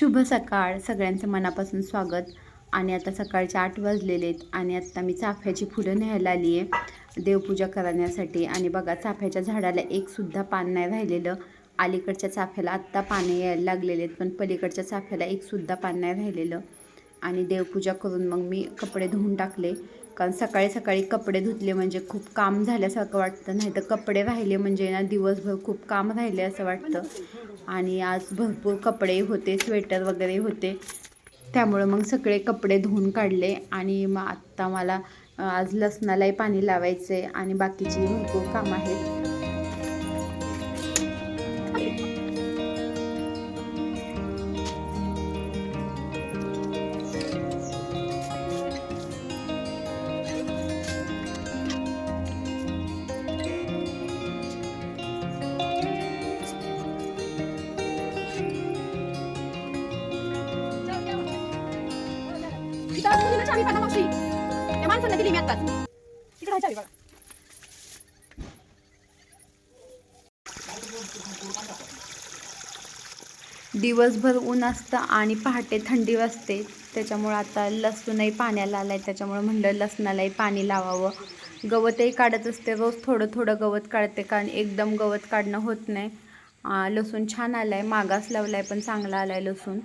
शुभ सकाळ. सगळ्यांचं मनापासून स्वागत. आणि आता सकाळचे आठ वाजलेले आहेत आणि आत्ता मी चाफ्याची फुलं न्यायला आली आहे. देवपूजा करण्यासाठी. आणि बघा चाफ्याच्या झाडाला एकसुद्धा पान नाही राहिलेलं. अलीकडच्या चाफ्याला आत्ता पाने यायला लागलेले आहेत पण पलीकडच्या चाफ्याला एकसुद्धा पान नाही राहिलेलं. आणि देवपूजा करून मग मी कपडे धुवून टाकले. कारण सकाळी सकाळी कपडे धुतले म्हणजे खूप काम झाल्यासारखं वाटतं. नाही तर कपडे राहिले म्हणजे ना दिवसभर खूप काम राहिले असं वाटतं. आणि आज भरपूर कपडे होते स्वेटर वगैरे होते. त्यामुळं मग सगळे कपडे धुवून काढले आणि मग आत्ता मला आज लसणालाही पाणी लावायचं आहे आणि बाकीची भरपूर कामं आहेत. चावी मावशी. माणसांना दिली मी आत्ताच. तिकडे आहे चावी बघा. दिवसभर ऊन असतं आणि पहाटे थंडी वाजते. त्याच्यामुळं आता लसूणही पाण्याला आलं आहे त्याच्यामुळं म्हणलं लसणालाही पाणी लावावं. गवतही काढत असते. रोज थोडं थोडं गवत काढते. कारण एकदम गवत काढणं होत नाही. लसूण छान आलं आहे मागास लावला आहे पण चांगला आला आहे लसूण.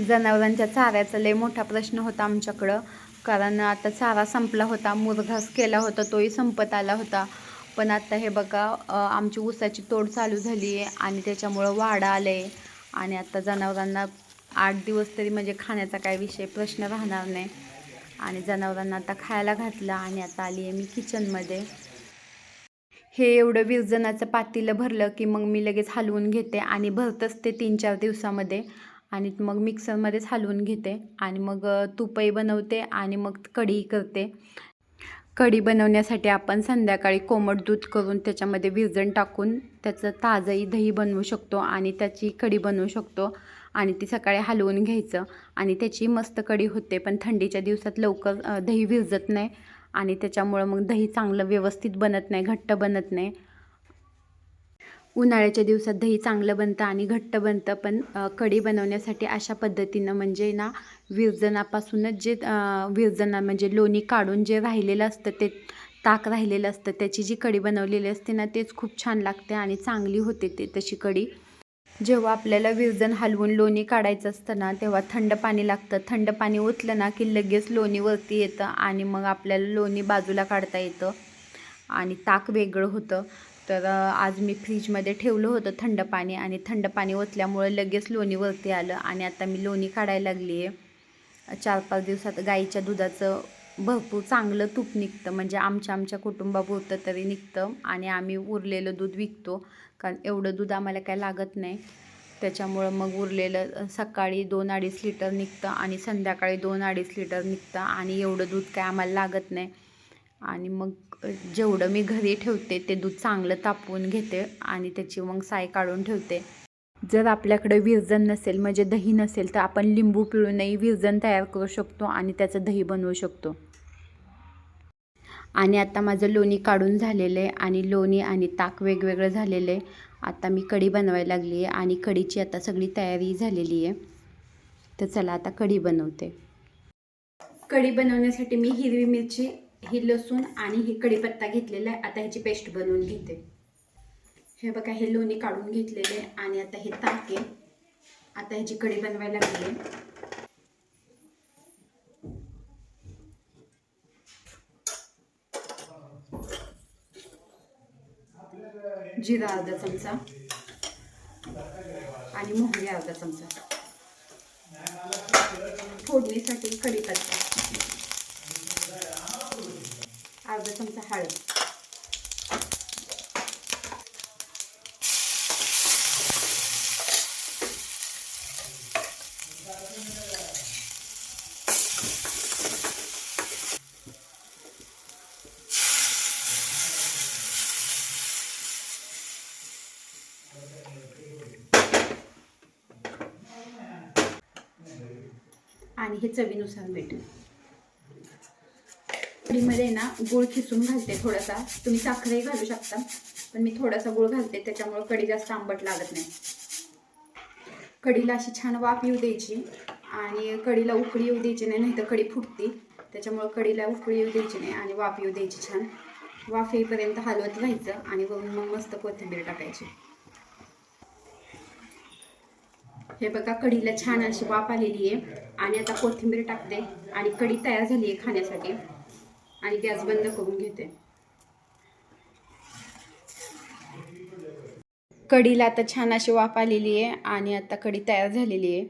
जनावरांच्या चाऱ्याचा लय मोठा प्रश्न होता आमच्याकडं. कारण आता चारा संपला होता मुरघास केला होता तोही संपत आला होता. पण आता हे बघा आमची ऊसाची तोड चालू झाली आहे आणि त्याच्यामुळं वाडा आलं आहे आणि आता जनावरांना आठ दिवस तरी म्हणजे खाण्याचा काय विषय प्रश्न राहणार नाही. आणि जनावरांना आता खायला घातलं आणि आता आली आहे मी किचनमध्ये. हे एवढं विरजनाचं पातीलं भरलं की मग मी लगेच हलवून घेते आणि भरतच ते तीन चार दिवसामध्ये. आणि मग मिक्सरमध्येच हलवून घेते आणि मग तुपही बनवते आणि मग कढी करते. कढी बनवण्यासाठी आपण संध्याकाळी कोमट दूध करून त्याच्यामध्ये विरजण टाकून त्याचं ताजंही दही बनवू शकतो आणि त्याची कढी बनवू शकतो आणि ती सकाळी हलवून घ्यायचं आणि त्याची मस्त कढी होते पण थंडीच्या दिवसात लवकर दही विरजत नाही आणि त्याच्यामुळं मग दही चांगलं व्यवस्थित बनत नाही घट्ट बनत नाही. उन्हाळ्याच्या दिवसात दही चांगलं बनतं आणि घट्ट बनतं पण कढी बनवण्यासाठी अशा पद्धतीनं म्हणजे ना विरजनापासूनच जे विरजना म्हणजे लोणी काढून जे राहिलेलं असतं ते ताक राहिलेलं असतं त्याची जी कढी बनवलेली असते ना तेच खूप छान लागते आणि चांगली होते ते तशी कढी. जेव्हा आपल्याला विरजन हलवून लोणी काढायचं असतं ना तेव्हा थंड पाणी लागतं. थंड पाणी ओतलं ना की लगेच लोणी वरती येतं आणि मग आपल्याला लोणी बाजूला काढता येतं आणि ताक वेगळं होतं. तर आज मी फ्रीजमध्ये ठेवलं होतं थंड पाणी आणि थंड पाणी ओतल्यामुळं लगेच लोणी वरती आलं आणि आता मी लोणी काढायला लागली आहे. चार पाच दिवसात गाईच्या दुधाचं भरपूर चांगलं तूप निघतं म्हणजे आमच्या आमच्या कुटुंबापुरतं तरी निघतं आणि आम्ही उरलेलं दूध विकतो कारण एवढं दूध आम्हाला काय लागत नाही. त्याच्यामुळं मग उरलेलं सकाळी दोन अडीच लिटर निघतं आणि संध्याकाळी दोन अडीच लिटर निघतं आणि एवढं दूध काय आम्हाला लागत नाही. आणि मग जेवढं मी घरी ठेवते ते दूध चांगलं तापवून घेते आणि त्याची मग साय काढून ठेवते. जर आपल्याकडे विरजन नसेल म्हणजे दही नसेल तर आपण लिंबू पिळूनही विरजन तयार करू शकतो आणि त्याचं दही बनवू शकतो. आणि आता माझं लोणी काढून झालेलं आहे आणि लोणी आणि ताक वेगवेगळं झालेलं आहे. आता मी कढी बनवायला लागली आहे आणि कढीची आता सगळी तयारी झालेली आहे. तर चला आता कढी बनवते. कढी बनवण्यासाठी मी हिरवी मिरची ही लसूण आणि ही कढीपत्ता घेतलेला आहे. आता ह्याची पेस्ट बनवून घेते. हे बघा हे लोणी काढून घेतलेले आणि आता हे ताके आता ह्याची कढी बनवायला लागली आहे. जिरा अर्धा चमचा आणि मोहरी अर्धा चमचा. फोडणीसाठी कढीपत्ता. अर्धा चमचा हळद. आणि हे चवीनुसार मीठ कढीमध्ये ना गूळ खिसून घालते थोडासा. तुम्ही साखरही घालू शकता पण मी थोडासा गुळ घालते त्याच्यामुळं कढी जास्त आंबट लागत नाही. कढीला अशी छान वाफ येऊ द्यायची आणि कढीला उकळी येऊ द्यायची नाही नाहीतर कढी फुटते. त्याच्यामुळं कढीला उकळी येऊ द्यायची नाही आणि वाफ येऊ द्यायची छान. वाफ येईपर्यंत हलवत राहायचं आणि वरून मग मस्त कोथिंबीर टाकायची. हे बघा कढीला छान अशी वाफ आलेली आहे. आणि आता कोथिंबीर टाकते आणि कढी तयार झाली आहे खाण्यासाठी. आणि गॅस बंद करून घेते. कढीला आता छान अशी वाफ आलेली आहे आणि आता कढी तयार झालेली आहे.